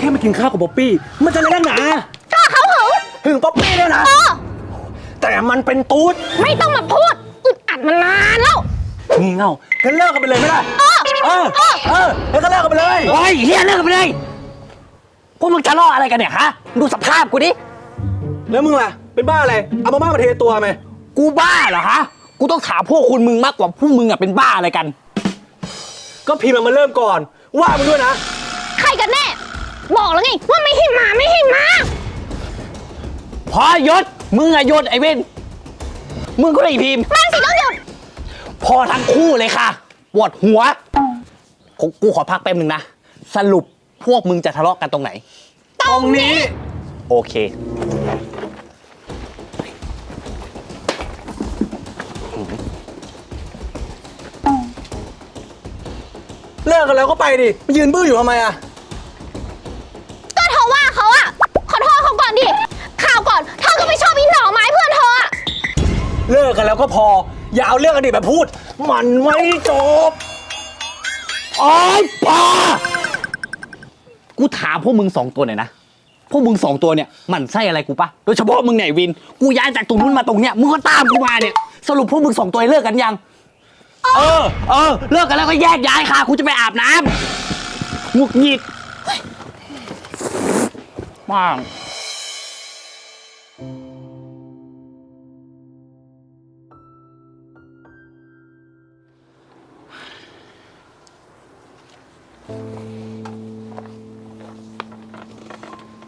แค่มากินข้าวกับป๊อปปี้ มันจะอะไรนักหนาก็เขาหึงหึงป๊อปปี้ด้วยนะ เออ แต่มันเป็นตูดไม่ต้องมาพูดอึดอัดมานานแล้ว งี่เง่างั้นเลิกกันไปเลยไหมล่ะเออเออ เออแล้วก็เลิกกันไปเลยโอ้ยเฮียเลิกกันไปเลย พวกมึงจะล่ออะไรกันเนี่ยฮะ ดูสภาพกูดิ แล้วมึงล่ะ เป็นบ้าอะไรเอามาม่ามาเทตัวไหมกูบ้าเหรอฮะ กูต้องถามพวกคุณมึงมากกว่าพวกมึงอะเป็นบ้าอะไรกัน ก็พิมพ์มันมาเริ่มก่อน ว่ามันด้วยนะ ใครกันแน่ บอกแล้วไงว่าไม่ให้มาไม่ให้มา พอยศมึงอะยศไอ้เว้นมึงก็ได้พิมพ์ มันสิต้องหยุด พอทั้งคู่เลยค่ะปวดหัวกูกูขอพักแป๊บนึงนะ สรุปพวกมึงจะทะเลาะกันตรงไหน ตรงนี้ โอเค เลิกกันแล้วก็ไปดิมายืนบื้ออยู่ทำไมอะ กกันแล้วก็พอ อย่าเอาเรื่องอดีตมาพูด มันไม่จบโอ้ยปากูถามพวกมึงสองตัวหน่อยนะ พวกมึงสองตัวเนี่ยหมันไส้อะไรกูปะโดยเฉพาะมึงเนี่ยวิน กูย้ายจากตรงนู้นมาตรงเนี้ยมึงก็ตามกูมาเนี่ย สรุปพวกมึงสองตัวเลิกกันยัง เออ เออ เลิกกันแล้วก็แยกย้ายค่ะกูจะไปอาบน้ำหงุดหงิดมาก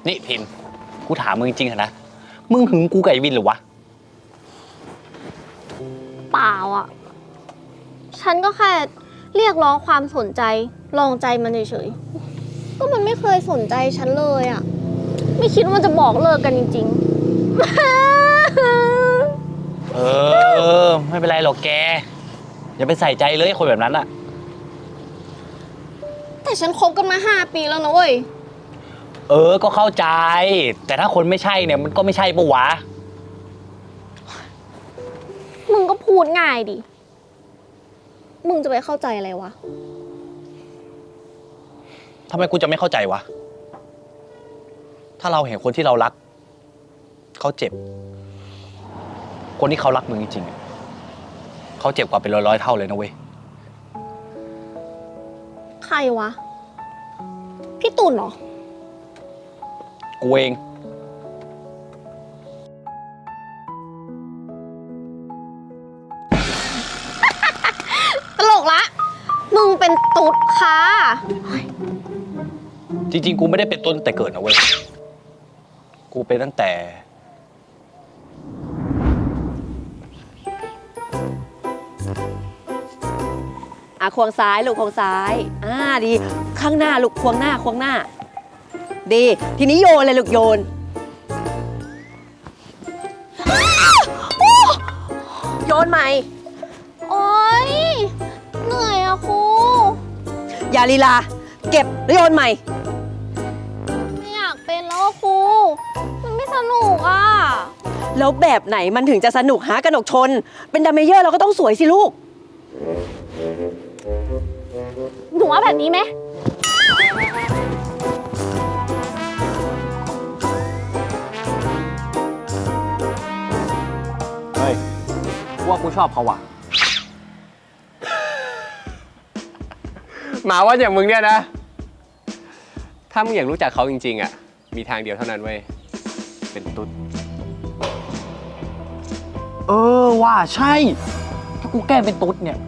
นี่พิมพ์กูถามมึงจริงๆเหรอนะ มึงหึงกูกับไอ้วินเหรือวะ เปล่าอะฉันก็แค่เรียกร้องความสนใจ ลองใจมันเฉยๆ ก็มันไม่เคยสนใจฉันเลยอะไม่คิดว่ามันจะบอกเลิกกันจริงๆ เออ ไม่เป็นไรหรอกแก อย่าไปใส่ใจเลยคนแบบนั้นอะ แต่ฉันคบกันมาห้าปีแล้วนะเว้ย เออ ก็เข้าใจ แต่ถ้าคนไม่ใช่เนี่ยมันก็ไม่ใช่ปะวะ มึงก็พูดง่ายดิ มึงจะไปเข้าใจอะไรวะ ทำไมกูจะไม่เข้าใจวะ ถ้าเราเห็นคนที่เรารัก เขาเจ็บ คนที่เขารักมึงจริงๆอะเขาเจ็บกว่าเป็นร้อยๆเท่าเลยนะเว้ยใค รวะ พี่ตุ่นเหรอ กูเอง ตลกละ มึงเป็นตุ๊ดค่ะ จริงๆ กูไม่ได้เป็นต้นแต่เกิดนะเว้ย กูเป็นตั้งแต่ อะควงซ้ายลูกควงซ้ายอ่าดี ข้างหน้าลูกควงหน้าควงหน้า ดี ทีนี้โยนเลยลูกโยนโยนใหม่ โอ๊ย เหนื่อยอะครู อย่าลีลา เก็บแล้วโยนใหม่ ไม่อยากเป็นแล้วอะครู มันไม่สนุกอะแล้วแบบไหนมันถึงจะสนุกหากระหนกชน เป็นดัมเมเยอร์เราก็ต้องสวยสิลูก หนูว่าแบบนี้ไหม เฮ้ยกูว่ากูชอบเขาว่ะ หมาว่าอย่างมึงเนี่ยนะ ถ้ามึงอยากรู้จักเขาจริง ๆ อะ มีทางเดียวเท่านั้นเว้ย เป็นตุ๊ด เออว่าใช่ ถ้ากูแกล้งเป็นตุ๊ดเนี่ย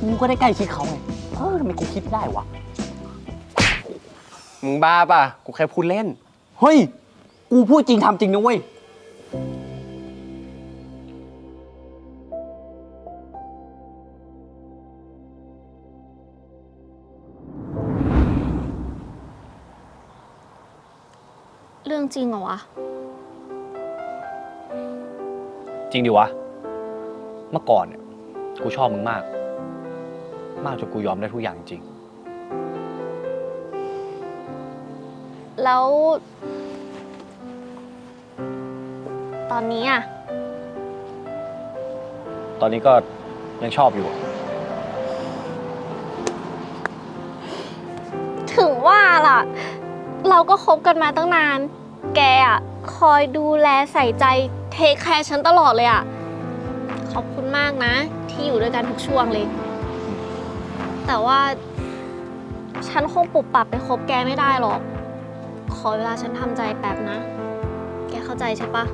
กูก็ได้ใกล้ชิดเขาไง เออทำไมกูคิดได้วะ มึงบ้าป่ะ กูแค่พูดเล่น เฮ้ย กูพูดจริงทำจริงนะเว้ย เรื่องจริงเหรอวะ จริงดิวะ เมื่อก่อนเนี่ย กูชอบมึงมาก มากจนกูยอมได้ทุกอย่างจริง แล้ว ตอนนี้อะตอนนี้ก็ยังชอบอยู่อะถึงว่าล่ะ เราก็คบกันมาตั้งนาน แกอะคอยดูแลใส่ใจเทคแคร์ฉันตลอดเลยอะขอบคุณมากนะ ที่อยู่ด้วยกันทุกช่วงเลย แต่ว่า ฉันคงปรับปรับไปคบแกไม่ได้หรอก ขอเวลาฉันทำใจแป๊บนะ แกเข้าใจใช่ปะ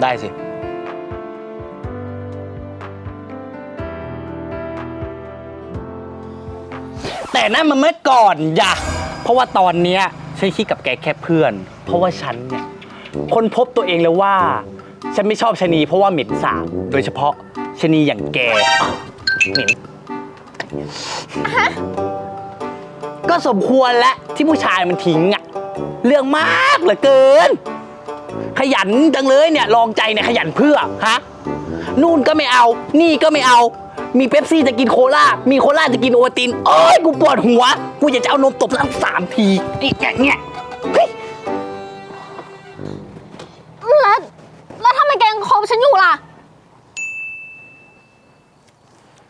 ได้สิ แต่นั่นมันเมื่อก่อนอย่าเพราะว่าตอนเนี้ยฉันคิดกับแกแค่เพื่อน เพราะว่าฉันเนี่ยคนพบตัวเองแล้วว่า ฉันไม่ชอบชะนีเพราะว่าเหม็นสาบโดยเฉพาะชะนีอย่างแก เหม็นก็สมควรแล้วที่ผู้ชายมันทิ้งอะเรื่องมากเหลือเกิน ขยันจังเลยเนี่ยลองใจเนี่ยขยันเพื่อฮะนู่นก็ไม่เอา นี่ก็ไม่เอา มีเป๊ปซี่จะกินโคลามีโคลาจะกินโอวัลตินโอ้ยกูปวดหัว กูอยากจะเอานมตบทั้งสามทีนี่เนี่ยเนี่ยเฮ้ยแล้วแล้วทำไมแกยังคบฉันอยู่ล่ะ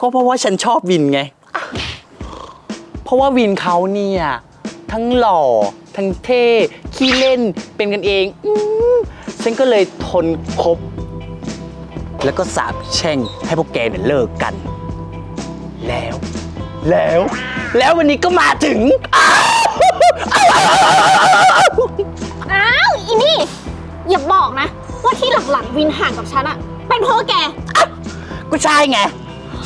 ก็เพราะว่าฉันชอบวินไง เพราะว่าวินเขาเนี่ย ทั้งหล่อ ทั้งเท่ ขี้เล่นเป็นกันเองอมฉันก็เลยทนคบ แล้วก็สาบแช่งให้พวกแกเนี่ยเลิกกัน แล้ว แล้ว แล้ววันนี้ก็มาถึง อ้าวอ้าวอีนี่ อย่าบอกนะ ว่าที่หลังๆวินห่างกับฉันอะเป็นเพราะแก ก็ใช่ไง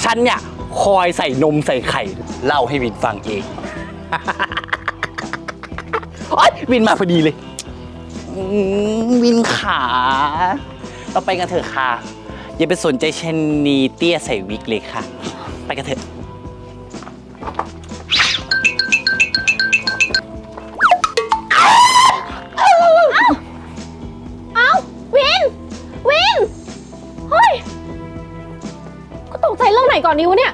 ฉันเนี่ยคอยใส่นมใส่ไข่เล่าให้วินฟังเอง โอ๊ยวินมาพอดีเลยอืมวินขา เราไปกันเถอะค่ะ อย่าไปสนใจชะนีเตี้ยใส่วิกเลยค่ะ ไปกันเถอะ ก่อนดีวะเนี่ย